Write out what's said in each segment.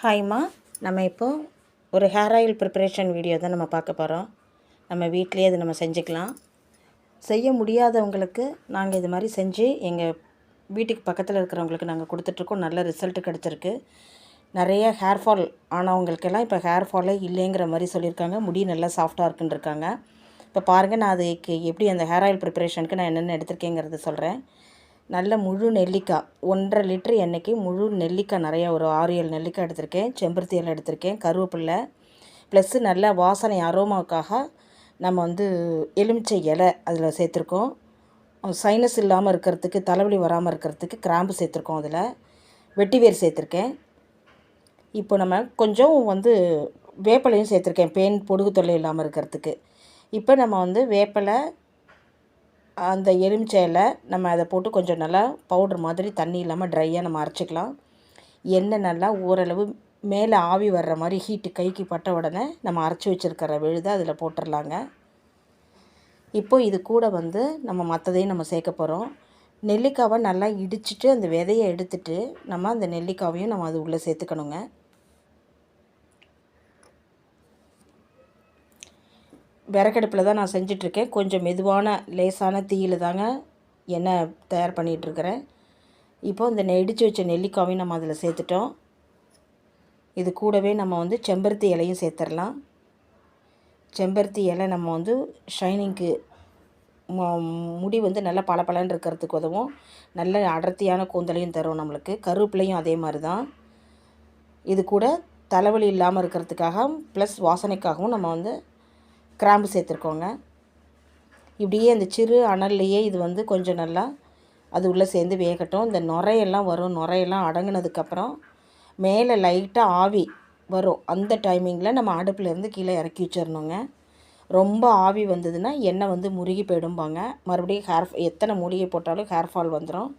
ஹாய்மா நம்ம இப்போ ஒரு ஹேர் ஆயில் ப்ரிப்பரேஷன் வீடியோ தான் நம்ம பார்க்க போகிறோம் நம்ம வீட்லேயே அது நம்ம செஞ்சுக்கலாம். செய்ய முடியாதவங்களுக்கு நாங்கள் இது மாதிரி செஞ்சு எங்கள் வீட்டுக்கு பக்கத்தில் இருக்கிறவங்களுக்கு நாங்கள் கொடுத்துட்ருக்கோம். நல்ல ரிசல்ட் கிடச்சிருக்கு. நிறைய ஹேர் ஃபால் ஆனவங்களுக்கெல்லாம் இப்போ ஹேர் ஃபாலே இல்லைங்கிற மாதிரி சொல்லியிருக்காங்க. முடி நல்லா சாஃப்டாக இருக்குன்னு இருக்காங்க இப்போ பாருங்கள் நான் அதுக்கு எப்படி அந்த ஹேர் ஆயில் ப்ரிப்பரேஷனுக்கு நான் என்னென்ன எடுத்திருக்கேங்கிறத சொல்கிறேன் நல்ல முழு நெல்லிக்காய். ஒன்றரை லிட்ரு எண்ணெய்க்கு முழு நெல்லிக்காய் நிறையா ஒரு ஆறு ஏழு நெல்லிக்காய் எடுத்திருக்கேன். செம்பருத்தி இலை எடுத்திருக்கேன். கருவேப்பில்லை ப்ளஸ்ஸு நல்ல வாசனை அரோமாவுக்காக நம்ம வந்து எலுமிச்சை இலை அதில் சேர்த்துருக்கோம். சைனஸ் இல்லாமல் இருக்கிறதுக்கு தலைவலி வராமல் இருக்கிறதுக்கு கிராம்பு சேர்த்துருக்கோம் அதில். வெட்டிவேர் சேர்த்துருக்கேன். இப்போ நம்ம கொஞ்சம் வந்து வேப்பிலையும் சேர்த்துருக்கேன். பேன் பொடுகு தொல்லை இல்லாமல் இருக்கிறதுக்கு. இப்போ நம்ம வந்து வேப்பிலை அந்த எலுமிச்சை இலை நம்ம அதை போட்டு கொஞ்சம் நல்லா பவுட்ரு மாதிரி தண்ணி இல்லாமல் ட்ரையாக நம்ம அரைச்சிக்கலாம். எண்ணெய் நல்லா ஓரளவு மேலே ஆவி வர்ற மாதிரி ஹீட்டு கைக்கு பட்ட உடனே நம்ம அரைச்சி வச்சுருக்கிற விழுதை அதில் போட்டுடலாங்க இப்போ இது கூட வந்து நம்ம மற்றதையும் நம்ம சேர்க்க போகிறோம் நெல்லிக்காவை நல்லா இடிச்சிட்டு அந்த விதையை எடுத்துட்டு நம்ம அந்த நெல்லிக்காவையும் நம்ம அது உள்ளே சேர்த்துக்கணுங்க. விறகடுப்பில் தான் நான் செஞ்சிட்ருக்கேன். கொஞ்சம் மெதுவான லேசான தீயில் தாங்க எண்ணெய் தயார் பண்ணிகிட்ருக்கிறேன் இப்போ இந்த நெடிச்சு வச்ச நெல்லிக்காவையும் நம்ம அதில் சேர்த்துட்டோம். இது கூடவே நம்ம வந்து செம்பருத்தி இலையும் சேர்த்துடலாம். செம்பருத்தி இலை நம்ம வந்து ஷைனிங்க்கு முடி வந்து நல்லா பளபளன்னு இருக்கிறதுக்கு உதவும். நல்ல அடர்த்தியான கூந்தலையும் தரும் நம்மளுக்கு. கருவேப்பிலையும் அதே மாதிரி தான். இது கூட தலைவலி இல்லாமல் இருக்கிறதுக்காக ப்ளஸ் வாசனைக்காகவும் நம்ம வந்து கிராம்பு சேர்த்துருக்கோங்க. இப்படியே அந்த சிறு அனல்லையே இது வந்து கொஞ்சம் நல்லா அது உள்ளே சேர்ந்து வேகட்டும். இந்த நுரையெல்லாம் வரும். நுரையெல்லாம் அடங்கினதுக்கப்புறம் மேலே லைட்டாக ஆவி வரும். அந்த டைமிங்கில் நம்ம அடுப்புலேருந்து கீழே இறக்கி வச்சிடணுங்க. ரொம்ப ஆவி வந்ததுன்னா எண்ணெய் வந்து முருகி போயிடும்பாங்க. மறுபடியும் ஹேர் எத்தனை மூலிகை போட்டாலும் ஹேர் ஃபால் வந்துடும்.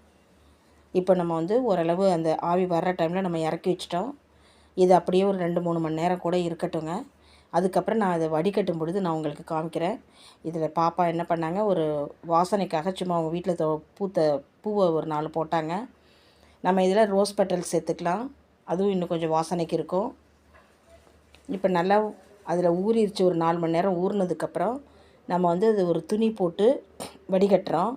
இப்போ நம்ம வந்து ஓரளவு அந்த ஆவி வர்ற டைமில் நம்ம இறக்கி வச்சிட்டோம். இது அப்படியே ஒரு ரெண்டு மூணு மணி நேரம் கூட இருக்கட்டுங்க. அதுக்கப்புறம் நான் அதை வடிகட்டும் பொழுது நான் உங்களுக்கு காமிக்கிறேன். இதில் பாப்பா என்ன பண்ணாங்க ஒரு வாசனைக்காக சும்மா அவங்க வீட்டில் பூத்த பூவை ஒரு நாலு போட்டாங்க. நம்ம இதில் ரோஸ் பெட்டல் சேர்த்துக்கலாம். அதுவும் இன்னும் கொஞ்சம் வாசனைக்கு இருக்கும். இப்போ நல்லா அதில் ஊறிடுச்சு ஒரு நாலு மணி நேரம் ஊறினதுக்கப்புறம் நம்ம வந்து அது ஒரு துணி போட்டு வடிகட்டுறோம்.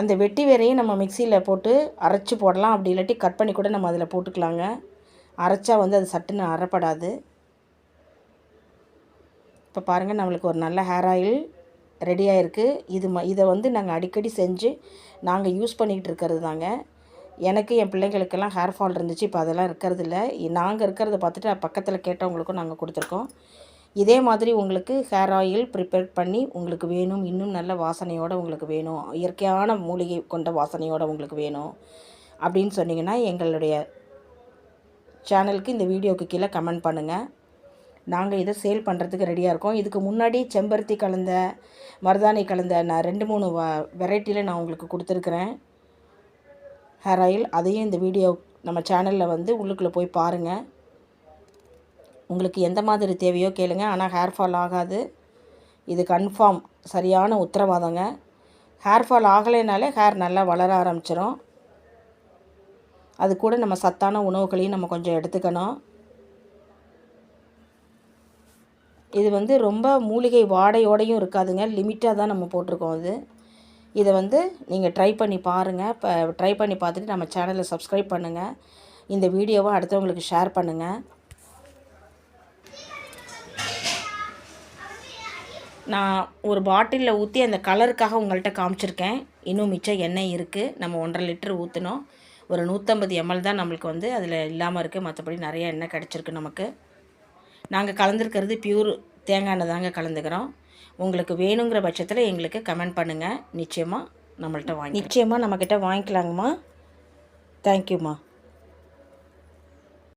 அந்த வெட்டி வேரையும் நம்ம மிக்சியில் போட்டு அரைச்சி போடலாம். அப்படி இல்லாட்டி கட் பண்ணி கூட நம்ம அதில் போட்டுக்கலாங்க. அரைச்சா வந்து அது சட்டுன்னு அரைப்படாது இப்போ பாருங்கள் நம்மளுக்கு ஒரு நல்ல ஹேர் ஆயில் ரெடியாக இருக்குது இது ம இதை வந்து நாங்கள் அடிக்கடி செஞ்சு நாங்கள் யூஸ் பண்ணிக்கிட்டு இருக்கிறது தாங்க. எனக்கு என் பிள்ளைங்களுக்கெல்லாம் ஹேர் ஃபால் இருந்துச்சு. இப்போ அதெல்லாம் இருக்கிறது இல்லை. நாங்கள் இருக்கிறத பார்த்துட்டு பக்கத்தில் கேட்டவங்களுக்கும் நாங்கள் கொடுத்துருக்கோம். இதே மாதிரி உங்களுக்கு ஹேர் ஆயில் ப்ரிப்பேர் பண்ணி உங்களுக்கு வேணும். இன்னும் நல்ல வாசனையோடு உங்களுக்கு வேணும். இயற்கையான மூலிகை கொண்ட வாசனையோடு உங்களுக்கு வேணும். அப்படின்னு சொன்னிங்கன்னா எங்களுடைய சேனலுக்கு இந்த வீடியோவுக்கு கீழே கமெண்ட் பண்ணுங்கள் நாங்கள் இதை சேல் பண்ணுறதுக்கு ரெடியாக இருக்கோம். இதுக்கு முன்னாடி செம்பருத்தி கலந்த மருதாணி கலந்த நான் ரெண்டு மூணு வ வெரைட்டியில் நான் உங்களுக்கு கொடுத்துருக்குறேன். ஹேர் ஆயில் அதையும் இந்த வீடியோ நம்ம சேனலில் வந்து உள்ளுக்குள்ளே போய் பாருங்கள் உங்களுக்கு எந்த மாதிரி தேவையோ கேளுங்க. ஆனால் ஹேர் ஃபால் ஆகாது. இது கன்ஃபார்ம் சரியான உத்தரவாதங்க. ஹேர் ஃபால் ஆகலைனாலே ஹேர் நல்லா வளர ஆரம்பிச்சிடும் அது கூட நம்ம சத்தான உணவுகளையும் நம்ம கொஞ்சம் எடுத்துக்கணும். இது வந்து ரொம்ப மூலிகை வாடையோடையும் இருக்காதுங்க. லிமிட்டாக தான் நம்ம போட்டிருக்கோம் அது. இதை வந்து நீங்கள் ட்ரை பண்ணி பாருங்கள் இப்போ ட்ரை பண்ணி பார்த்துட்டு நம்ம சேனலை சப்ஸ்கிரைப் பண்ணுங்கள் இந்த வீடியோவை அடுத்தவங்களுக்கு ஷேர் பண்ணுங்கள் நான் ஒரு பாட்டிலில் ஊற்றி அந்த கலருக்காக உங்கள்கிட்ட காமிச்சிருக்கேன். இன்னும் மிச்சம் எண்ணெய் இருக்குது நம்ம ஒன்றரை லிட்டர் ஊற்றினோம் ஒரு நூற்றம்பது எம்எல் தான் நம்மளுக்கு வந்து அதில் இல்லாமல் இருக்குது மற்றபடி நிறைய எண்ணெய் கிடச்சிருக்கு நமக்கு. நாங்கள் கலந்துருக்கிறது பியூர் தேங்காய் எண்ணெய் தாங்க கலந்துக்கிறோம். உங்களுக்கு வேணுங்கிற பட்சத்தில் எங்களுக்கு கமெண்ட் பண்ணுங்கள் நிச்சயமாக நம்மள்கிட்ட வாங்கி நிச்சயமாக நம்மக்கிட்ட வாங்கிக்கலாங்கம்மா. தேங்க்யூம்மா